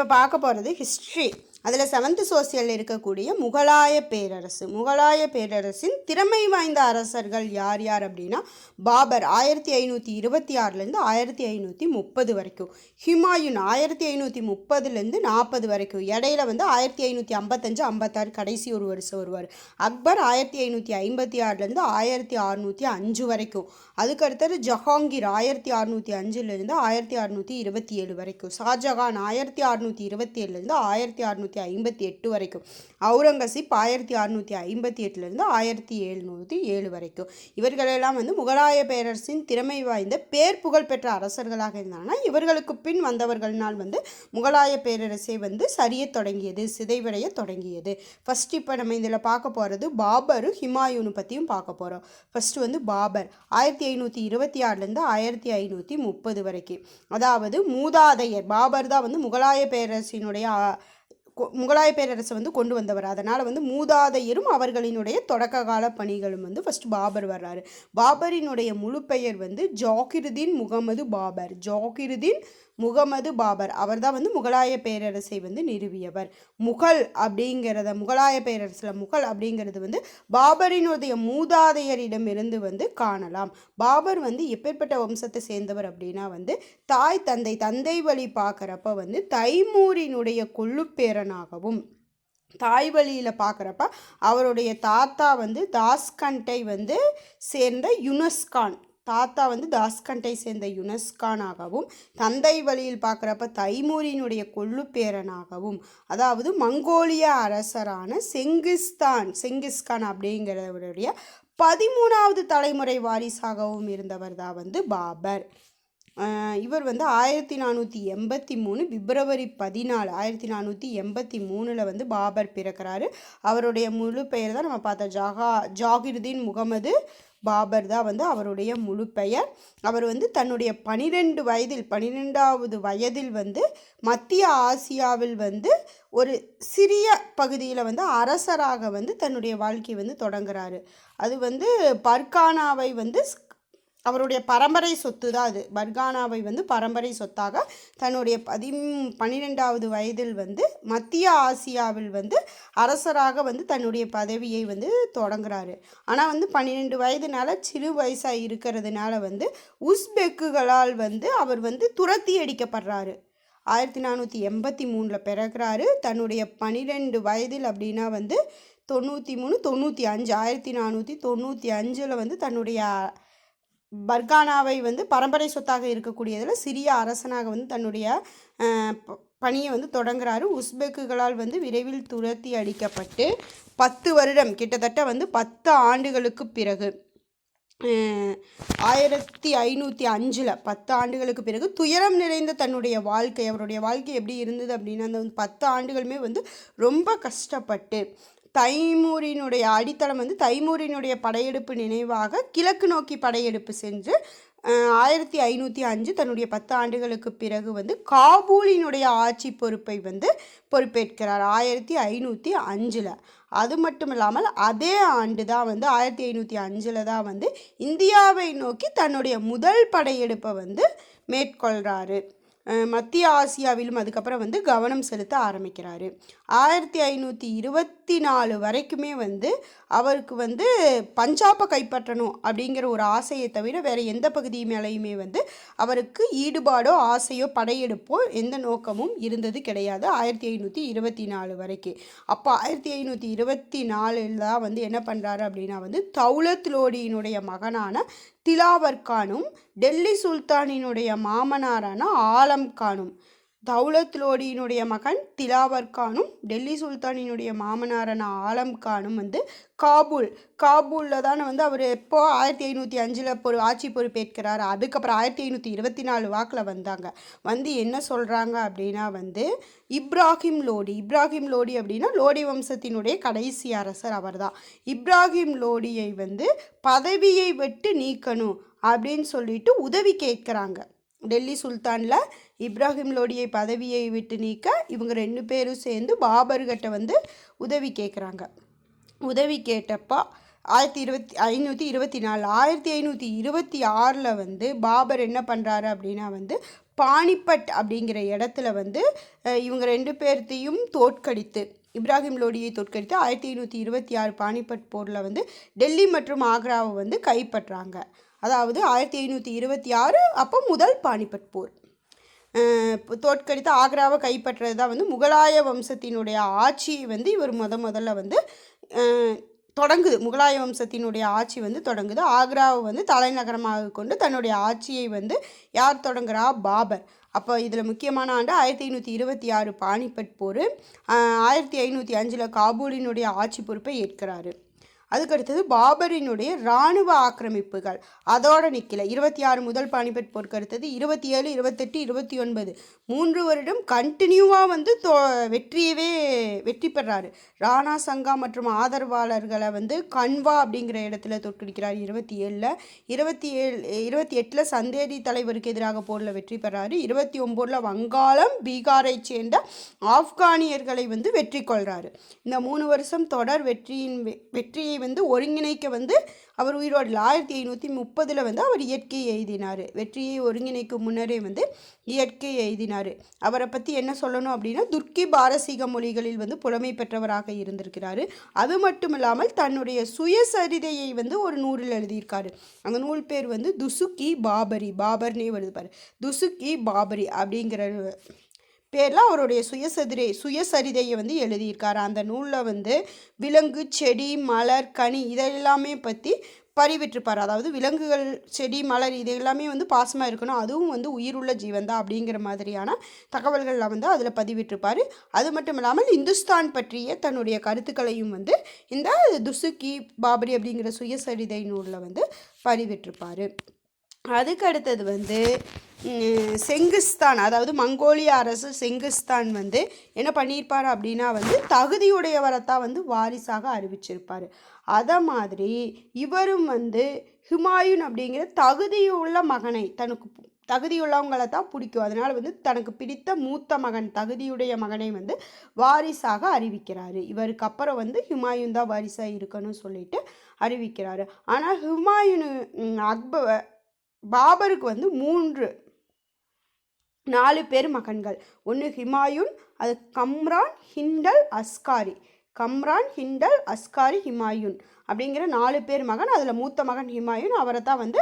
இப்போ பார்க்க போகிறது ஹிஸ்ட்ரி அதில் செவன்த் சோசியலில் இருக்கக்கூடிய முகலாய பேரரசு. முகலாய பேரரசின் திறமை வாய்ந்த அரசர்கள் யார் யார் அப்படின்னா பாபர் ஆயிரத்தி ஐநூற்றி இருபத்தி ஆறுலேருந்து ஆயிரத்தி ஐநூற்றி முப்பது வரைக்கும். ஹிமாயூன் ஆயிரத்தி ஐநூற்றி முப்பதுலேருந்து நாற்பது வரைக்கும். இடையில வந்து ஆயிரத்தி ஐநூற்றி ஐம்பத்தஞ்சு ஐம்பத்தாறு கடைசி ஒரு வருஷம் வருவார். அக்பர் ஆயிரத்தி ஐநூற்றி ஐம்பத்தி ஆறுலேருந்து ஆயிரத்தி அறநூற்றி அஞ்சு வரைக்கும். அதுக்கு அடுத்தது ஜஹாங்கீர் ஆயிரத்தி அறுநூற்றி அஞ்சுலேருந்து ஆயிரத்தி அறநூற்றி இருபத்தி ஏழு வரைக்கும். ஷாஜகான் ஆயிரத்தி அறநூற்றி இருபத்தி ஏழுலேருந்து ஆயிரத்தி அறநூற்றி ஐம்பத்தி எட்டு வரைக்கும். அவுரங்கசீப் ஆயிரத்தி அறநூற்றி ஐம்பத்தி எட்டுலேருந்து ஆயிரத்தி எழுநூற்றி ஏழு வரைக்கும். இவர்களெல்லாம் வந்து முகலாய பேரரசின் திறமை வாய்ந்த பேர் புகழ் பெற்ற அரசர்களாக இருந்தாங்கன்னா இவர்களுக்கு பின் வந்தவர்கள்னால் வந்து முகலாய பேரரசை வந்து சரியத் தொடங்கியது சிதைவடைய தொடங்கியது. ஃபஸ்ட் இப்போ நம்ம இதில் பார்க்க போகிறது பாபரு ஹிமாயூனு பற்றியும் பார்க்க போகிறோம் ஃபஸ்ட்டு வந்து பாபர் ஆயிரத்தி ஐநூற்றி இருபத்தி ஆறுலேருந்து ஆயிரத்தி ஐநூற்றி முப்பது வரைக்கும். அதாவது மூதாதையர் பாபர் தான் வந்து முகலாய பேரரசினுடைய முகலாய பேரரசை வந்து கொண்டு வந்தவர். அதனால் வந்து மூதாதையரும் அவர்களினுடைய தொடக்க கால பணிகளும் வந்து ஃபர்ஸ்ட் பாபர் வர்றாரு. பாபரினுடைய முழு பெயர் வந்து ஜாகிருதீன் முகமது பாபர். ஜாகிருதீன் முகமது பாபர். அவர் தான் வந்து முகலாய பேரரசை வந்து நிறுவியவர். முகல் அப்படிங்கிறத முகலாய பேரரசில் முகல் அப்படிங்கிறது வந்து பாபரினுடைய மூதாதையரிடமிருந்து வந்து காணலாம். பாபர் வந்து எப்பேற்பட்ட வம்சத்தை சேர்ந்தவர் அப்படின்னா வந்து தாய் தந்தை தந்தை வழி பார்க்குறப்ப வந்து தைமூரினுடைய கொள்ளுப்பேரனாகவும் தாய் வழியில் பார்க்குறப்ப அவருடைய தாத்தா வந்து தாஸ்கண்டை வந்து சேர்ந்த யுனஸ்கான் தாத்தா வந்து தாஸ்கண்டை சேர்ந்த யுனஸ்கானாகவும் தந்தை வழியில் பார்க்குறப்ப தைமூரினுடைய கொள்ளுப்பேரனாகவும் அதாவது மங்கோலிய அரசரான செங்கிஸ்தான் செங்கிஸ்கான் அப்படிங்கிறவருடைய பதிமூணாவது தலைமுறை வாரிசாகவும் இருந்தவர் தான் வந்து பாபர். இவர் வந்து ஆயிரத்தி நானூற்றி எண்பத்தி மூணு பிப்ரவரி பதினாலு ஆயிரத்தி நானூற்றி எண்பத்தி மூணில் வந்து பாபர் பிறக்கிறாரு. அவருடைய முழு பெயர் தான் நம்ம பார்த்தோம். ஜஹா ஜாகிருதீன் முகமது பாபர் தான் வந்து அவருடைய முழு பெயர். அவர் வந்து தன்னுடைய பனிரெண்டு வயதில் பன்னிரெண்டாவது வயதில் வந்து மத்திய ஆசியாவில் வந்து ஒரு சிறிய பகுதியில் வந்து அரசராக வந்து தன்னுடைய வாழ்க்கையை வந்து தொடங்குறாரு. அது வந்து பர்கானாவை வந்து ஸ்- அவருடைய பரம்பரை சொத்து தான் அது. பர்கானாவை வந்து பரம்பரை சொத்தாக தன்னுடைய பதி பன்னிரெண்டாவது வயதில் வந்து மத்திய ஆசியாவில் வந்து அரசராக வந்து தன்னுடைய பதவியை வந்து தொடங்குறாரு. ஆனால் வந்து பன்னிரெண்டு வயதுனால சிறு வயசாக இருக்கிறதுனால வந்து உஸ்பெக்குகளால் வந்து அவர் வந்து துரத்தி அடிக்கப்படுறாரு. ஆயிரத்தி நானூற்றி எண்பத்தி மூணில் பிறகுறாரு தன்னுடைய பன்னிரெண்டு வயதில் அப்படின்னா வந்து தொண்ணூற்றி மூணு தொண்ணூற்றி அஞ்சு ஆயிரத்தி நானூற்றி தொண்ணூற்றி அஞ்சில் வந்து தன்னுடைய பர்கானாவை வந்து பரம்பரை சொத்தாக இருக்கக்கூடியதில் சிறிய அரசனாக வந்து தன்னுடைய ப- பணியை வந்து தொடங்குறாரு. உஸ்பெக்குகளால் வந்து விரைவில் துரத்தி அடிக்கப்பட்டு பத்து வருடம் கிட்டத்தட்ட வந்து பத்து ஆண்டுகளுக்கு பிறகு ஆயிரத்தி ஐநூற்றி அஞ்சில் பத்து ஆண்டுகளுக்கு பிறகு துயரம் நிறைந்த தன்னுடைய வாழ்க்கை அவருடைய வாழ்க்கை எப்படி இருந்தது அப்படின்னா அந்த வந்து பத்து ஆண்டுகளுமே வந்து ரொம்ப கஷ்டப்பட்டு தைமூரினுடைய அடித்தளம் வந்து தைமூரினுடைய படையெடுப்பு நினைவாக கிழக்கு நோக்கி படையெடுப்பு சென்று ஆயிரத்தி ஐநூற்றி அஞ்சு தன்னுடைய பத்து ஆண்டுகளுக்கு பிறகு வந்து காபூலினுடைய ஆட்சி பொறுப்பை வந்து பொறுப்பேற்கிறார் ஆயிரத்தி ஐநூற்றி அஞ்சில். அது மட்டும் இல்லாமல் அதே ஆண்டு தான் வந்து ஆயிரத்தி ஐநூற்றி அஞ்சில் தான் வந்து இந்தியாவை நோக்கி தன்னுடைய முதல் படையெடுப்பை வந்து மேற்கொள்கிறாரு மத்திய ஆசியாவிலும் அதுக்கப்புறம் வந்து கவனம் செலுத்த ஆரம்பிக்கிறாரு. ஆயிரத்தி ஐநூற்றி இருபத்தி நாலு வரைக்குமே வந்து அவருக்கு வந்து பஞ்சாபை கைப்பற்றணும் அப்படிங்கிற ஒரு ஆசையை தவிர வேறு எந்த பகுதி மேலேயுமே வந்து அவருக்கு ஈடுபாடோ ஆசையோ படையெடுப்போ எந்த நோக்கமும் இருந்தது கிடையாது ஆயிரத்தி ஐநூற்றி இருபத்தி நாலு வரைக்கும் அப்போ ஆயிரத்தி ஐநூற்றி இருபத்தி நாலில் தான் வந்து என்ன பண்ணுறாரு அப்படின்னா வந்து தௌலத் லோடியினுடைய மகனான திலாவர் கானும் டெல்லி சுல்தானினுடைய மாமனாரான ஆலம் கானும் தௌலத் லோடியினுடைய மகன் திலாவர் கானும் டெல்லி சுல்தானினுடைய மாமனாரான ஆலம் கானும் வந்து காபூல் காபூலில் தானே வந்து அவர் எப்போ ஆயிரத்தி ஐநூற்றி அஞ்சில் பொறு ஆட்சி பொறுப்பேற்கிறார். அதுக்கப்புறம் ஆயிரத்தி ஐநூற்றி இருபத்தி நாலு வாக்கில் வந்தாங்க. வந்து என்ன சொல்கிறாங்க அப்படின்னா வந்து இப்ராஹிம் லோடி இப்ராஹிம் லோடி அப்படின்னா லோடி வம்சத்தினுடைய கடைசி அரசர் அவர்தான். இப்ராஹிம் லோடியை வந்து பதவியை விட்டு நீக்கணும் அப்படின்னு சொல்லிட்டு உதவி கேட்குறாங்க. டெல்லி சுல்தானில் இப்ராஹிம் லோடியை பதவியை விட்டு நீக்க இவங்க ரெண்டு பேரும் சேர்ந்து பாபர்கிட்ட வந்து உதவி கேட்குறாங்க உதவி கேட்டப்போ ஆயிரத்தி இருபத்தி ஐநூற்றி இருபத்தி நாலு ஆயிரத்தி ஐநூற்றி இருபத்தி ஆறில் வந்து பாபர் என்ன பண்ணுறாரு அப்படின்னா வந்து பானிபட் அப்படிங்கிற இடத்துல வந்து இவங்க ரெண்டு பேர்த்தையும் தோற்கடித்து இப்ராஹிம் லோடியை தோற்கடித்து ஆயிரத்தி ஐநூற்றி இருபத்தி ஆறு பானிபட் போரில் வந்து டெல்லி மற்றும் ஆக்ராவை வந்து கைப்பற்றாங்க. அதாவது ஆயிரத்தி ஐநூற்றி இருபத்தி ஆறு அப்போ முதல் பானிபட் போர். தோற்கடித்து ஆக்ராவை கைப்பற்றுறது தான் வந்து முகலாய வம்சத்தினுடைய ஆட்சியை வந்து இவர் முத முதல்ல வந்து தொடங்குது. முகலாய வம்சத்தினுடைய ஆட்சி வந்து தொடங்குது. ஆக்ராவை வந்து தலைநகரமாக கொண்டு தன்னுடைய ஆட்சியை வந்து யார் தொடங்குறா? பாபர். அப்போ இதில் முக்கியமான ஆண்டு ஆயிரத்தி ஐநூற்றி இருபத்தி ஆறு பானிபட் போர். ஆயிரத்தி ஐநூற்றி அஞ்சில் காபூலினுடைய ஆட்சி பொறுப்பை ஏற்கிறாரு. அதுக்கடுத்தது பாபரினுடைய இராணுவ ஆக்கிரமிப்புகள். அதோட நிற்கல இருபத்தி ஆறு முதல் பானிபட் போருக்கு அடுத்தது இருபத்தி ஏழு இருபத்தெட்டு இருபத்தி ஒன்பது மூன்று வருடம் கண்டினியூவாக வந்து தோ வெற்றியவே வெற்றி பெறாரு. ராணா சங்கா மற்றும் ஆதரவாளர்களை வந்து கன்வா அப்படிங்கிற இடத்துல தோற்கடிக்கிறார் இருபத்தி ஏழில் இருபத்தி ஏழு இருபத்தி எட்டில் சந்தேரி தலைவருக்கு எதிராக போரில் வெற்றி பெறாரு. இருபத்தி ஒம்போதில் வங்காளம் பீகாரைச் சேர்ந்த ஆப்கானியர்களை வந்து வெற்றி கொள்கிறாரு இந்த மூணு வருஷம் தொடர் வெற்றியின் வெ- வெற்றியை வந்து ஒருங்கிணைக்க வந்து அவர் உயிரோடு ஆயிரத்தி ஐநூற்றி முப்பதில் வந்து அவர் இயற்கையை எழுதினார். வெற்றியை ஒருங்கிணைக்கும் முன்னரே வந்து இயற்கை எழுதினார். அவரை பற்றி என்ன சொல்லணும் அப்படின்னா துர்க்கி பாரசீக மொழிகளில் வந்து புலமை பெற்றவராக இருந்திருக்கிறார். அது மட்டும் இல்லாமல் தன்னுடைய சுயசரிதையை வந்து ஒரு நூலில் எழுதியிருக்காரு. அந்த நூல் பேர் வந்து துசுக்கி பாபரி. பாபர்னே வருது பாரு. துசுக்கி பாபரி அப்படிங்கிற பேரில் அவருடைய சுயசரிதை சுயசரிதையை வந்து எழுதியிருக்காரு. அந்த நூலில் வந்து விலங்கு செடி மலர் கனி இதெல்லாமே பற்றி பறிவிட்டிருப்பார் அதாவது விலங்குகள் செடி மலர் இது எல்லாமே வந்து பாசமாக இருக்கணும். அதுவும் வந்து உயிருள்ள ஜீவன் தான் அப்படிங்கிற மாதிரியான தகவல்களில் வந்து அதில் பதிவிட்டிருப்பார். அது மட்டும் இல்லாமல் இந்துஸ்தான் பற்றிய தன்னுடைய கருத்துக்களையும் வந்து இந்த துசுக்கி பாபரி அப்படிங்கிற சுயசரிதை நூலில் வந்து பதிவிட்டிருப்பார் அதுக்கு அடுத்தது வந்து செங்கிஸ்தான். அதாவது மங்கோலிய அரசு செங்கிஸ்தான் வந்து என்ன பண்ணியிருப்பார் அப்படின்னா வந்து தகுதியுடையவரைத்தான் வந்து வாரிசாக அறிவிச்சிருப்பார். அதை மாதிரி இவரும் வந்து ஹுமாயூன் அப்படிங்கிற தகுதியுள்ள மகனை தனக்கு தகுதியுள்ளவங்களை தான் பிடிக்கும். அதனால் வந்து தனக்கு பிடித்த மூத்த மகன் தகுதியுடைய மகனை வந்து வாரிசாக அறிவிக்கிறாரு. இவருக்கு அப்புறம் வந்து ஹுமாயூன் தான் வாரிசாக இருக்கணும்னு சொல்லிட்டு அறிவிக்கிறாரு. ஆனால் ஹுமாயூனு ம், அக்பர் பாபருக்கு வந்து மூன்று நாலு பேர் மகன்கள். ஒன்று ஹிமாயூன் அது கம்ரான் ஹிண்டல் அஸ்காரி. கம்ரான் ஹிண்டல் அஸ்காரி ஹிமாயூன் அப்படிங்கிற நாலு பேர் மகன். அதில் மூத்த மகன் ஹிமாயூன் அவரை தான் வந்து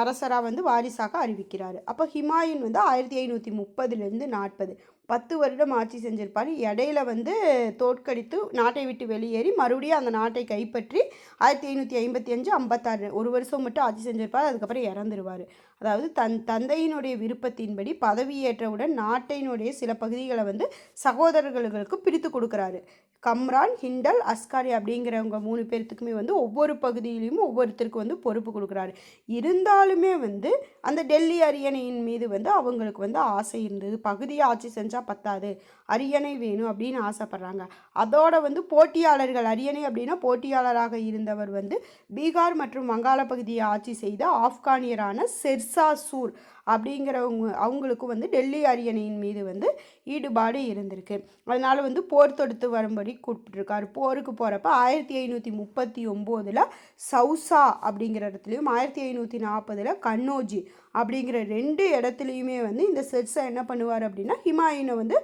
அரசராக வந்து வாரிசாக அறிவிக்கிறார். அப்போ ஹிமாயூன் வந்து ஆயிரத்தி ஐநூற்றி முப்பதுலேருந்து நாற்பது. பத்து வருடம் ஆட்சி செஞ்சிருப்பார். இடையில வந்து தோற்கடித்து நாட்டை விட்டு வெளியேறி மறுபடியும் அந்த நாட்டை கைப்பற்றி ஆயிரத்தி ஐநூற்றி ஐம்பத்தி அஞ்சு ஐம்பத்தாறு ஒரு வருஷம் மட்டும் ஆட்சி செஞ்சிருப்பார் அதுக்கப்புறம் இறந்துருவார். அதாவது தன் தந்தையினுடைய விருப்பத்தின்படி பதவியேற்றவுடன் நாட்டினுடைய சில பகுதிகளை வந்து சகோதரர்களுக்கு பிரித்து கொடுக்குறாரு. கம்ரான் ஹிண்டல் அஸ்காரி அப்படிங்கிறவங்க மூணு பேர்த்துக்குமே வந்து ஒவ்வொரு பகுதியிலையும் ஒவ்வொருத்தருக்கு வந்து பொறுப்பு கொடுக்குறாரு. இருந்தாலுமே வந்து அந்த டெல்லி அரியணையின் மீது வந்து அவங்களுக்கு வந்து ஆசை இருந்தது. பகுதியை ஆட்சி செஞ்சால் பத்தாது. அரியணை வேணும் அப்படின்னு ஆசைப்பட்றாங்க. அதோட வந்து போட்டியாளர்கள் அரியணை அப்படின்னா போட்டியாளராக இருந்தவர் வந்து பீகார் மற்றும் வங்காள பகுதியை ஆட்சி செய்த ஆப்கானியரான செர்சா சூர் அப்படிங்கிறவங்க அவங்களுக்கும் வந்து டெல்லி அரியணையின் மீது வந்து ஈடுபாடு இருந்திருக்கு. அதனால் வந்து போர் தொடுத்து வரும்படி கூப்பிட்டுருக்காரு. போருக்கு போகிறப்ப ஆயிரத்தி ஐநூற்றி முப்பத்தி ஒம்போதில் சவுசா அப்படிங்கிற இடத்துலையும் ஆயிரத்தி ஐநூற்றி நாற்பதில் கண்ணோஜி அப்படிங்கிற ரெண்டு இடத்துலையுமே வந்து இந்த செர்சா என்ன பண்ணுவார் அப்படின்னா ஹிமாயினை வந்து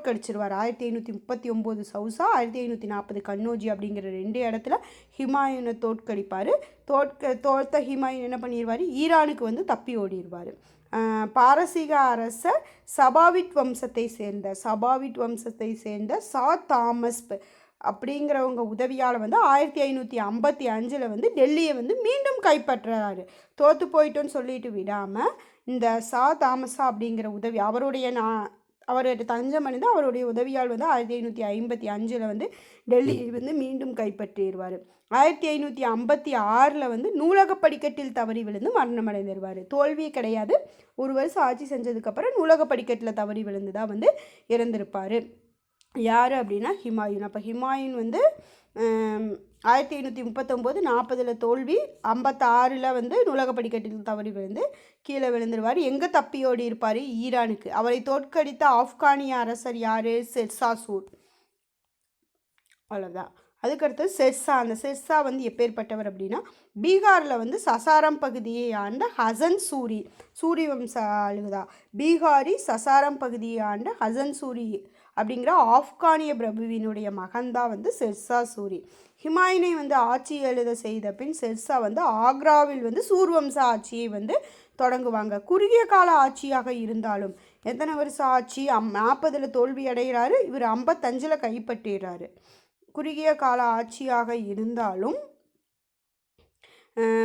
தோற்கடிச்சிருவார் ஆயிரத்தி ஐநூற்றி முப்பத்தி ஒம்பது சவுசா ஆயிரத்தி ஐநூற்றி நாற்பது கண்ணோஜி அப்படிங்கிற ரெண்டு இடத்துல ஹிமாயூனை தோற்கடிப்பார். தோற்க தோற்ற ஹிமாயூன் என்ன பண்ணிடுவார் ஈரானுக்கு வந்து தப்பி ஓடிடுவார் பாரசீக அரசர் சபாவிட் வம்சத்தை சேர்ந்த சபாவிட் வம்சத்தை சேர்ந்த சா தாமஸ் அப்படிங்கிறவங்க உதவியால் வந்து ஆயிரத்தி ஐநூற்றி ஐம்பத்தி அஞ்சில் வந்து டெல்லியை வந்து மீண்டும் கைப்பற்றுறாரு தோற்று போயிட்டோன்னு சொல்லிட்டு விடாமல் இந்த சா தாமஸா அப்படிங்கிற உதவி அவருடைய நான் அவருடைய தஞ்சம் அடைந்து அவருடைய உதவியால் வந்து ஆயிரத்தி ஐநூற்றி ஐம்பத்தி அஞ்சில் வந்து டெல்லியை வந்து மீண்டும் கைப்பற்றிடுவார். ஆயிரத்தி ஐநூற்றி ஐம்பத்தி ஆறில் வந்து நூலக படிக்கட்டில் தவறி விழுந்து மரணமடைந்துருவார். தோல்வியே கிடையாது. ஒரு வருஷம் ஆட்சி செஞ்சதுக்கப்புறம் நூலக படிக்கட்டில் தவறி விழுந்து தான் வந்து இறந்திருப்பார். யார் அப்படின்னா ஹிமாயூன். அப்போ ஹிமாயூன் வந்து ஆயிரத்தி ஐநூற்றி முப்பத்தொம்போது நாற்பதில் தோல்வி ஐம்பத்தாறில் வந்து நூலகப்படிக்கட்டில் தவறி விழுந்து கீழே விழுந்துருவார். எங்கே தப்பியோடி இருப்பார்? ஈரானுக்கு. அவரை தோற்கடித்த ஆப்கானிய அரசர் யார்? செர்சாசூர் அவ்வளோதான் அதுக்கடுத்து செர்சா. அந்த செர்சா வந்து எப்பேற்பட்டவர் அப்படின்னா பீகாரில் வந்து சசாரம் பகுதியை ஆண்ட ஹசன் சூரி சூரி வம்ச அழுகுதா பீகாரி சசாரம் பகுதியை ஆண்ட ஹசன் சூரி அப்படிங்கிற ஆப்கானிய பிரபுவினுடைய மகன்தான் வந்து செர்சா சூரி. ஹிமாயினை வந்து ஆட்சி எழுத செய்த பின் செர்சா வந்து ஆக்ராவில் வந்து சூர்வம்ச ஆட்சியை வந்து தொடங்குவாங்க. குறுகிய கால ஆட்சியாக இருந்தாலும் எத்தனை வருஷம் ஆட்சி? அம் நாற்பதில் தோல்வி அடைகிறாரு. இவர் ஐம்பத்தஞ்சில் கைப்பற்றிடுறாரு. குறுகிய கால ஆட்சியாக இருந்தாலும்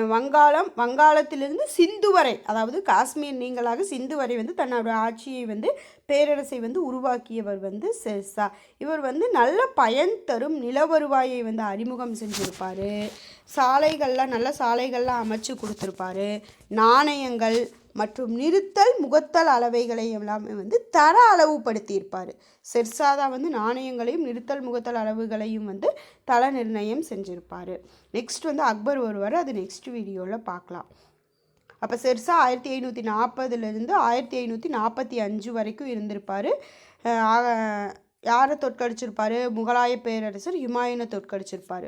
வங்காளம் வங்காளத்திலிருந்து சிந்து வரை அதாவது காஷ்மீர் நீங்களாக சிந்து வரை வந்து தன்னோட ஆட்சியை வந்து பேரரசை வந்து உருவாக்கியவர் வந்து செர்சா. இவர் வந்து நல்ல பயன் தரும் நில வருவாயை வந்து அறிமுகம் செஞ்சுருப்பார். சாலைகள்லாம் நல்ல சாலைகள்லாம் அமைச்சு கொடுத்துருப்பாரு. நாணயங்கள் மற்றும் நிறுத்தல் முகத்தல் அளவைகளை எல்லாமே வந்து தர அளவுபடுத்தியிருப்பார். செர்சாதா வந்து நாணயங்களையும் நிறுத்தல் முகத்தல் அளவுகளையும் வந்து தர நிர்ணயம் செஞ்சுருப்பார். நெக்ஸ்ட் வந்து அக்பர் வருவார் அது நெக்ஸ்ட் வீடியோவில் பார்க்கலாம் அப்போ செர்சா ஆயிரத்தி ஐநூற்றி நாற்பதுலேருந்து ஆயிரத்தி ஐநூற்றி நாற்பத்தி அஞ்சு வரைக்கும் இருந்திருப்பார். யாரை தோற்கடிச்சிருப்பார்? முகலாய பேரரசர் ஹுமாயூனை தோற்கடிச்சிருப்பார்.